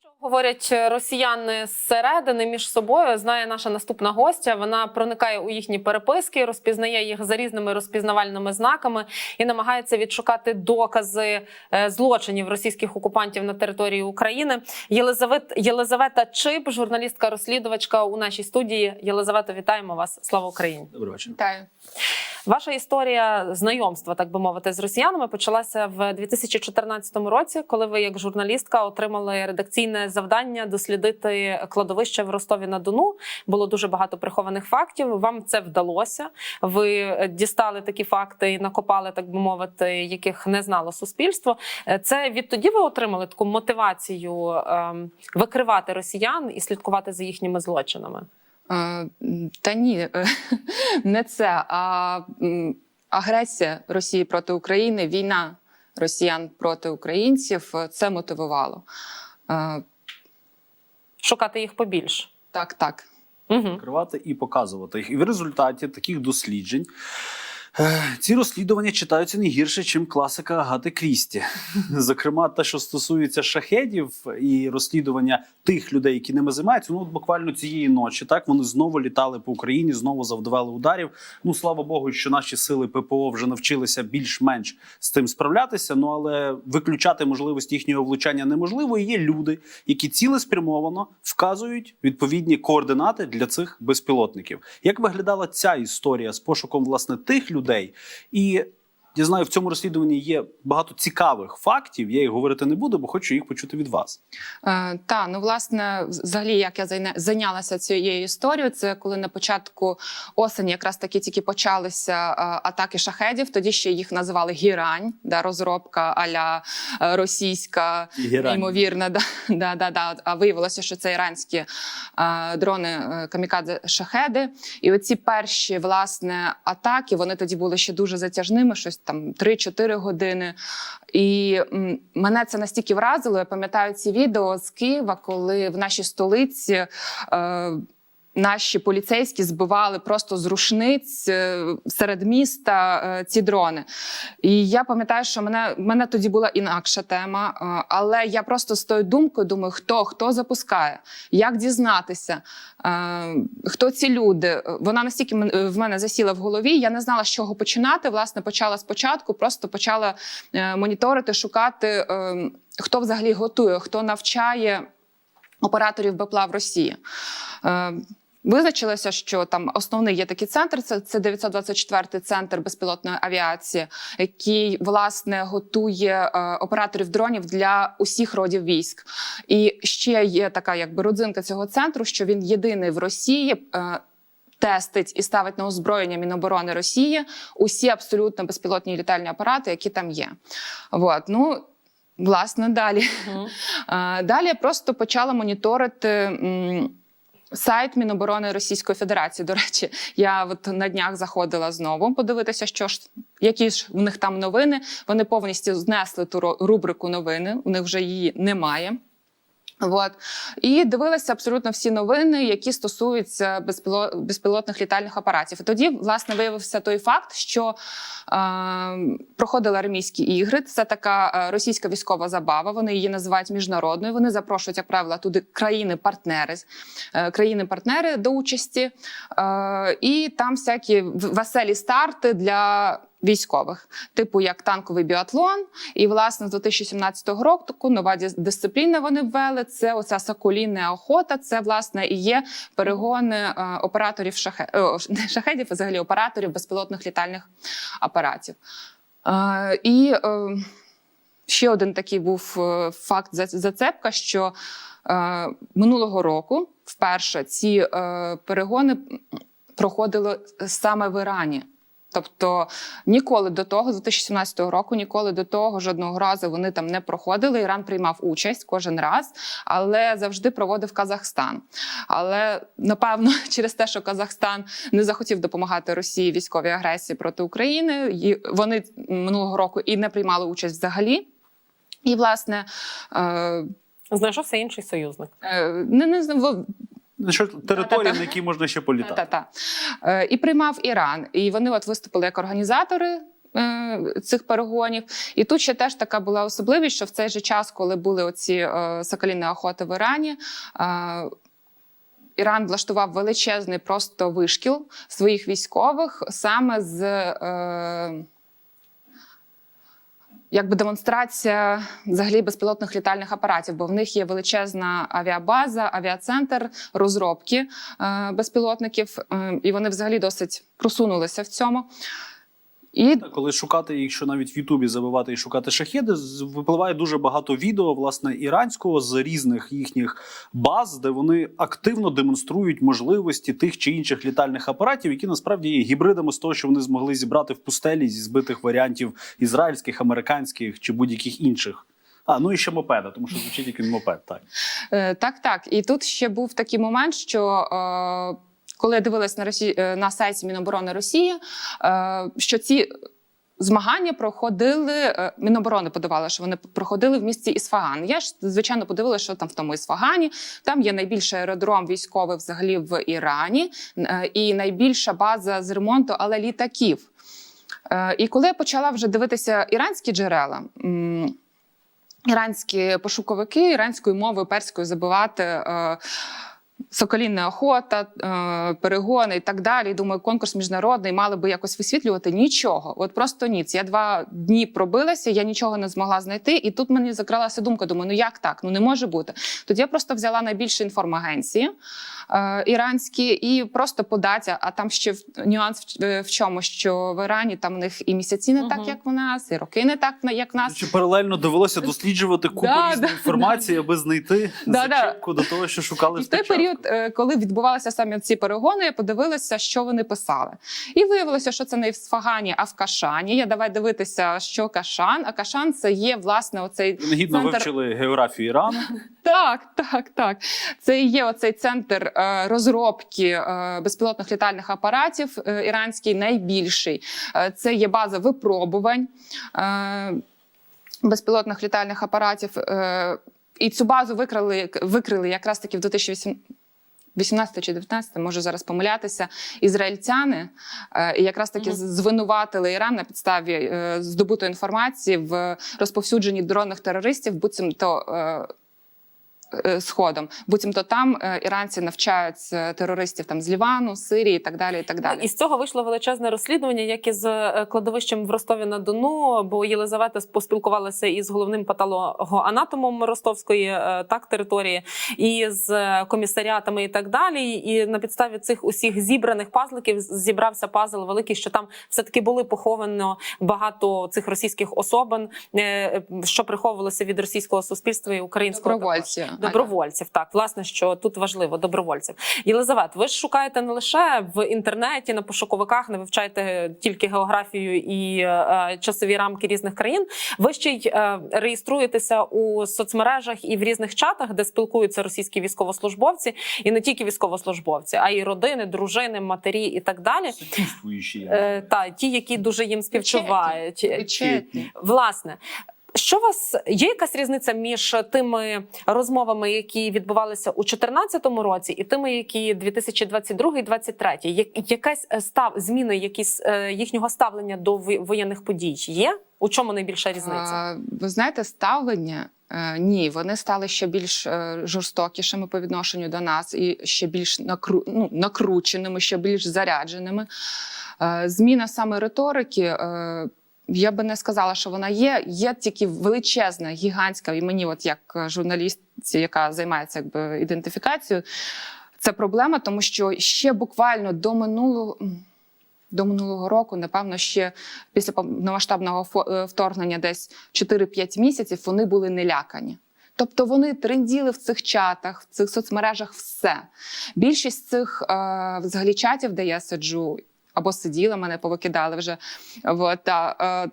що говорять росіяни зсередини між собою? Знає наша наступна гостя. Вона проникає у їхні переписки, розпізнає їх за різними розпізнавальними знаками і намагається відшукати докази е, злочинів російських окупантів на території України. Єлизавет Єлизавета Чип, журналістка-розслідувачка у нашій студії. Єлизавета, вітаємо вас! Слава Україні! Добрий вечір. Вітаю. Ваша історія знайомства, так би мовити, з росіянами почалася в 2014 році, коли ви, як журналістка, отримали редакційне завдання дослідити кладовище в Ростові на Дону. Було дуже багато прихованих фактів. Вам це вдалося. Ви дістали такі факти і накопали, так би мовити, яких не знало суспільство. Е, Це відтоді ви отримали таку мотивацію ем, викривати росіян і слідкувати за їхніми злочинами. Е, Та ні, е, не це, а агресія Росії проти України, війна росіян проти українців це мотивувало. Е, Шукати їх побільше. Так, так. Угу. Відкривати і показувати їх. І в результаті таких досліджень ці розслідування читаються не гірше, ніж класика Агати Крісті. Зокрема, те, що стосується шахедів і розслідування тих людей, які ними займаються. Ну, от буквально цієї ночі, так вони знову літали по Україні, знову завдавали ударів. Ну, слава Богу, що наші сили ППО вже навчилися більш-менш з цим справлятися. Ну але виключати можливість їхнього влучання неможливо. І є люди, які цілеспрямовано вказують відповідні координати для цих безпілотників. Як виглядала ця історія з пошуком власне тих людей? І я знаю, в цьому розслідуванні є багато цікавих фактів. Я їх говорити не буду, бо хочу їх почути від вас. Е, та ну власне, взагалі, як я зайнялася цією історією, це коли на початку осені якраз таки тільки почалися е, атаки шахедів. Тоді ще їх називали гірань, да, розробка аля е, російська, Гірань. неймовірна. Да, да, да, да. А виявилося, що це іранські е, дрони е, камікадзе шахеди. І оці перші власне атаки вони тоді були ще дуже затяжними, щось там 3-4 години. І мене це настільки вразило. Я пам'ятаю ці відео з Києва, коли в нашій столиці. Е, Наші поліцейські збивали просто з рушниць е, серед міста е, ці дрони. І я пам'ятаю, що мене, мене тоді була інакша тема, е, але я просто з тою думкою думаю, хто хто запускає, як дізнатися, хто ці люди. Вона настільки в мене засіла в голові. Я не знала, з чого починати. Власне, почала спочатку, просто почала моніторити, шукати, хто взагалі готує, хто навчає операторів БПЛА в Росії. Визначилося, що там основний є такий центр. Це, це 924 центр безпілотної авіації, який власне готує е, операторів дронів для усіх родів військ. І ще є така, якби родзинка цього центру, що він єдиний в Росії. Е, Тестить і ставить на озброєння Міноборони Росії усі абсолютно безпілотні літальні апарати, які там є. От, ну, власне, далі. Е, Далі я просто почала моніторити. Сайт Міноборони Російської Федерації. До речі, я от на днях заходила знову подивитися, що ж які ж в них там новини. Вони повністю знесли ту рубрику новини. У них вже її немає. От. І дивилася абсолютно всі новини, які стосуються безпілотних літальних апаратів. І тоді, власне, виявився той факт, що е, проходили армійські ігри. Це така е, російська військова забава. Вони її називають міжнародною. Вони запрошують, як правило, туди країни-партнери, е, країни-партнери до участі. Е, і там всякі веселі старти для. Військових, типу як танковий біатлон, і власне з 2017 року нова дис- дисципліна вони ввели. Це оця соколінна охота. Це власне і є перегони е, операторів шахе... не шахедів, а взагалі операторів безпілотних літальних апаратів. Е, і е, ще один такий був е, факт зацепка, що е, минулого року вперше ці е, перегони проходили саме в Ірані. Тобто ніколи до того, з 2017 року, ніколи до того жодного разу вони там не проходили. Іран приймав участь кожен раз, але завжди проводив Казахстан. Але напевно, через те, що Казахстан не захотів допомагати Росії військовій агресії проти України, і вони минулого року і не приймали участь взагалі. І власне е, Знайшовся інший союзник. е, не, не знаю, Що територія, на якій можна ще політати. Та-та. Е, І приймав Іран. І вони от виступили як організатори. е, цих перегонів. І тут ще теж така була особливість, що в цей же час, коли були оці е, соколіні охоти в Ірані. Е, Іран влаштував величезний просто вишкіл своїх військових саме з е, якби демонстрація взагалі безпілотних літальних апаратів, бо в них є величезна авіабаза, авіацентр розробки е, безпілотників, е, і вони взагалі досить просунулися в цьому. І Коли шукати, якщо навіть в Ютубі забивати і шукати шахеди, випливає дуже багато відео власне іранського з різних їхніх баз, де вони активно демонструють можливості тих чи інших літальних апаратів, які насправді є гібридами з того, що вони змогли зібрати в пустелі зі збитих варіантів ізраїльських, американських чи будь-яких інших. А ну і ще мопеда, тому що звучить як він мопед. Так Е, Так, так. І тут ще був такий момент, що е, коли я дивилась на Росі... е, на сайті Міноборони Росії, е, що ці змагання проходили. е, Міноборони подавали, що вони проходили в місті Ісфаган. Я ж звичайно подивилася, що там в тому Ісфагані. Там є найбільший аеродром військовий взагалі в Ірані і найбільша база з ремонту, але літаків. І коли я почала вже дивитися іранські джерела. Іранські пошуковики іранською мовою перською забивати соколінна охота, е, перегони і так далі. Думаю, конкурс міжнародний мали би якось висвітлювати. Нічого, от просто ніц. Я два дні пробилася, я нічого не змогла знайти. І тут мені закралася думка: думаю, ну як так? Ну не може бути. Тоді я просто взяла найбільші інформагенції е, іранські і просто по а там ще нюанс в, е, в чому, що в Ірані там в них і місяці не так, як в нас, і роки не так, як в нас. чи паралельно довелося досліджувати купу Да, різної да. інформації, аби знайти Да, да. до того, що шукали І в той період, коли відбувалися саме ці перегони, я подивилася, що вони писали. І виявилося, що це не в Сфагані, а в Кашані. Я давай дивитися, що Кашан. А Кашан це є власне оцей Ви Негідно центр- вивчили географію Ірану. Так, так, так. Це і є оцей центр е, розробки е, безпілотних літальних апаратів е, іранський, найбільший. Е, це є база випробувань е, безпілотних літальних апаратів. Е, і цю базу викрили, викрили якраз таки в 2018 18 чи 19, можу зараз помилятися, ізраїльтяни е, і якраз таки Мгм. звинуватили Іран на підставі е, здобутої інформації в розповсюдженні дронних терористів, буцімто е, сходом. Буцімто там е, іранці навчають е, терористів там з Лівану, Сирії і так далі. І так далі. І з цього вийшло величезне розслідування, як із е, кладовищем в Ростові на Дону, бо Єлизавета поспілкувалася із головним патологоанатомом Ростовської е, так території, і з е, комісаріатами і так далі. І на підставі цих усіх зібраних пазликів зібрався пазл великий, що там все таки були поховано багато цих російських особин, е, що приховувалися від російського суспільства і українського. Добровольці. Добровольців, так власне, що тут важливо добровольців. Єлизавет, ви ж шукаєте не лише в інтернеті, на пошуковиках, не вивчаєте тільки географію і е, часові рамки різних країн. Ви ще й е, реєструєтеся у соцмережах і в різних чатах, де спілкуються російські військовослужбовці, і не тільки військовослужбовці, а й родини, дружини, матері і так далі. Е, та ті, які дуже їм співчувають. Причетні. Власне, що у вас є якась різниця між тими розмовами, які відбувалися у 2014 році, і тими, які 2022-2023? Як якась е, став зміни, якісь е, їхнього ставлення до воєнних подій є? У чому найбільша різниця? Ви знаєте, ставлення е, ні, вони стали ще більш жорстокішими по відношенню до нас і ще більш накру... ну, накрученими, ще більш зарядженими. Зміна саме риторики. Я би не сказала, що вона є. Є тільки величезна, гігантська, і мені, от як е, журналістці, яка займається якби ідентифікацією, це проблема, тому що ще буквально до минулого. До минулого року, напевно, ще після повномасштабного е, вторгнення, десь 4-5 місяців, вони були не лякані. Тобто вони тренділи в цих чатах, в цих соцмережах все. Більшість цих е, взагалі чатів, де я сиджу, або сиділа, мене повикидали вже. От, а, е,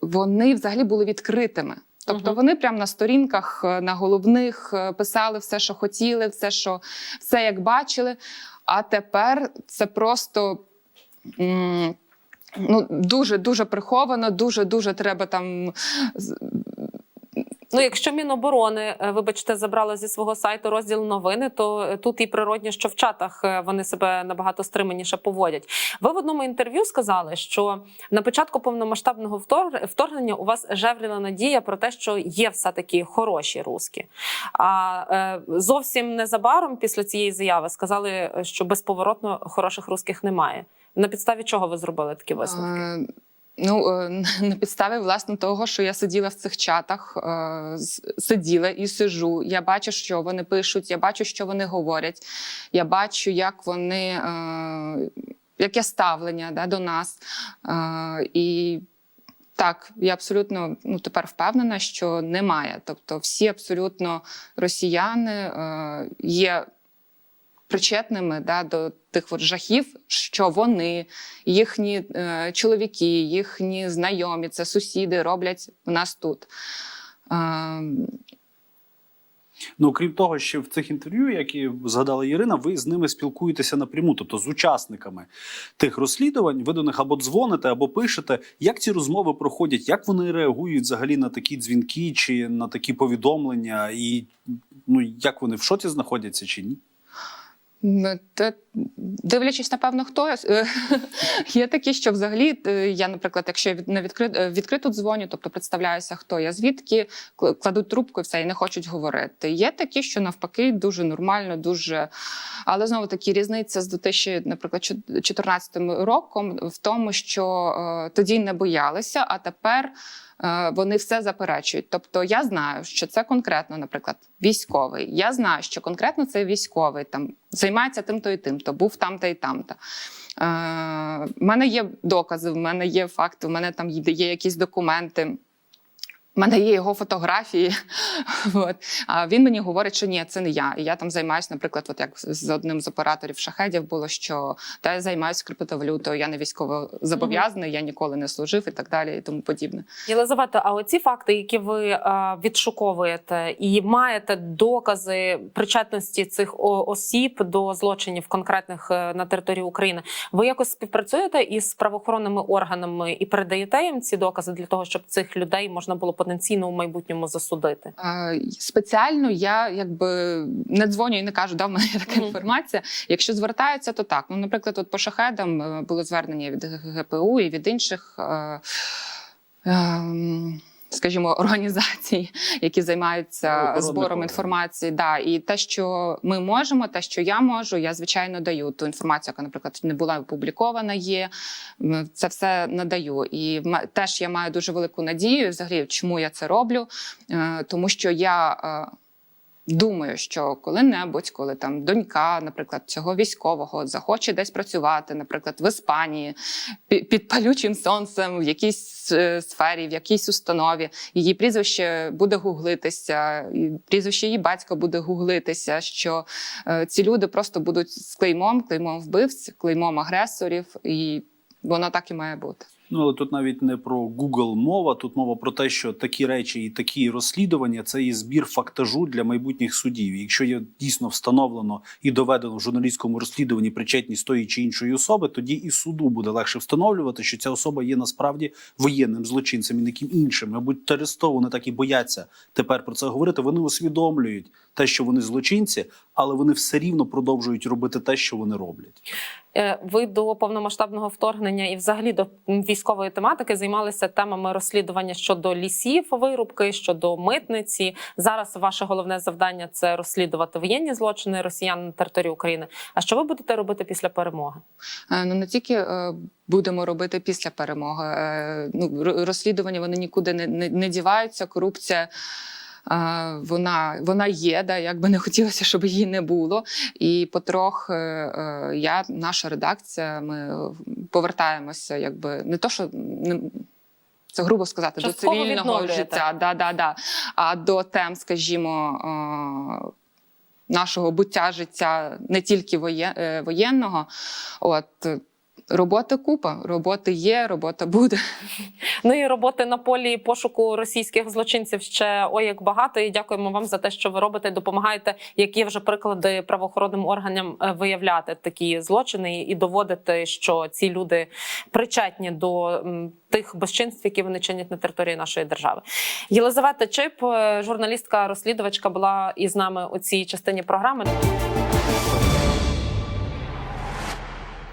вони взагалі були відкритими. Тобто Мгм. вони прямо на сторінках, е, на головних е, писали все, що хотіли, все, що все як бачили. А тепер це просто. м, Ну, дуже дуже приховано, дуже дуже треба там Ну, якщо Міноборони, е, вибачте, забрало зі свого сайту розділ новини, то е, тут і природні, що в чатах е, вони себе набагато стриманіше поводять. Ви в одному інтерв'ю сказали, що на початку повномасштабного вторгнення у вас жевріла надія про те, що є все таки хороші руски. А зовсім незабаром після цієї заяви сказали, що безповоротно хороших русських немає. На підставі чого ви зробили такі висновки? Ну, е, на підставі власне того, що я сиділа в цих чатах, е, сиділа і сиджу. Я бачу, що вони пишуть, я бачу, що вони говорять. Я бачу, як вони, е, яке ставлення да, до нас. І так, я абсолютно ну, тепер впевнена, що немає. Тобто, всі абсолютно росіяни є причетними да, до тих от жахів, що вони, їхні е, чоловіки, їхні знайомі, це сусіди роблять в нас тут. Е, Ну, крім того, ще в цих інтерв'ю, які згадала Ірина, ви з ними спілкуєтеся напряму, тобто з учасниками тих розслідувань. Ви до них або дзвоните, або пишете. Як ці розмови проходять? Як вони реагують взагалі на такі дзвінки чи на такі повідомлення? І ну як вони в шоці знаходяться чи ні? Та, дивлячись, напевно, хто є такі, що взагалі е, я, наприклад, якщо я на відкрит, е, відкриту дзвоню, тобто представляюся, хто я звідки, кл- кладуть трубку і все, і не хочуть говорити. Є такі, що навпаки дуже нормально, дуже. Але знову таки різниця з 2000, наприклад, 2014 роком в тому, що е, тоді не боялися, а тепер. Е, Вони все заперечують. Тобто, я знаю, що це конкретно, наприклад, військовий. Я знаю, що конкретно цей військовий там займається тим-то і тим, то був там-то і там-то. У мене є докази, в мене є факти, в мене там є якісь документи. Мене є його фотографії. От. А він мені говорить, що ні, це не я. І я там займаюся, наприклад, от як з одним з операторів шахедів було, що та я займаюся криптовалютою, я не військово зобов'язаний, я ніколи не служив і так далі, і тому подібне. Єлизавета, а оці факти, які ви е, відшуковуєте, і маєте докази причетності цих осіб до злочинів конкретних е, на території України, ви якось співпрацюєте із правоохоронними органами і передаєте їм ці докази для того, щоб цих людей можна було потенційно в майбутньому засудити? Е, Спеціально я якби не дзвоню і не кажу, да, в мене така Мгм. інформація. Якщо звертаються, то так. Ну, наприклад, от по шахедам е, було звернення від ГПУ і від інших. е, ем, Скажімо, організацій, які займаються Правоохоронних збором інформації, да, і те, що ми можемо, те, що я можу, я звичайно даю ту інформацію, яка, наприклад, не була опублікована, є це все надаю. І теж я маю дуже велику надію. Взагалі, чому я це роблю? Е, Тому що я е, думаю, що коли-небудь, коли там донька, наприклад, цього військового захоче десь працювати, наприклад, в Іспанії під палючим сонцем, в якійсь е, сфері, в якійсь установі, її прізвище буде гуглитися, прізвище її батька буде гуглитися. Що е, ці люди просто будуть з клеймом, клеймом вбивць, клеймом агресорів, і воно так і має бути. Ну, але тут навіть не про Google мова, тут мова про те, що такі речі і такі розслідування це є збір фактажу для майбутніх судів. І Якщо є дійсно встановлено і доведено в журналістському розслідуванні причетність тої чи іншої особи, тоді і суду буде легше встановлювати, що ця особа є насправді воєнним злочинцем і не ким іншим. Мабуть, через то вони так і бояться тепер про це говорити. Вони усвідомлюють те, що вони злочинці, але вони все рівно продовжують робити те, що вони роблять. Е, Ви до повномасштабного вторгнення і взагалі до військової тематики займалися темами розслідування щодо лісів, вирубки, щодо митниці. Зараз ваше головне завдання це розслідувати воєнні злочини росіян на території України. А що ви будете робити після перемоги? Е, Ну не тільки е, будемо робити після перемоги. Ну розслідування вони нікуди не, не, не діваються. Корупція. Вона вона є, да, як би не хотілося, щоб її не було. І потрох е, е, я, наша редакція, ми повертаємося, якби не то, що не. Це грубо сказати, Частково до цивільного життя, да, да, да. а до тем, скажімо, е, нашого буття життя не тільки воєнного. От роботи купа, роботи є, робота буде. Ну і роботи на полі пошуку російських злочинців ще ой як багато. І дякуємо вам за те, що ви робите. Допомагаєте, як є вже приклади правоохоронним органам е, виявляти такі злочини і доводити, що ці люди причетні до тих безчинств, які вони чинять на території нашої держави. Єлизавета Чип, е, журналістка, розслідувачка, була із нами у цій частині програми.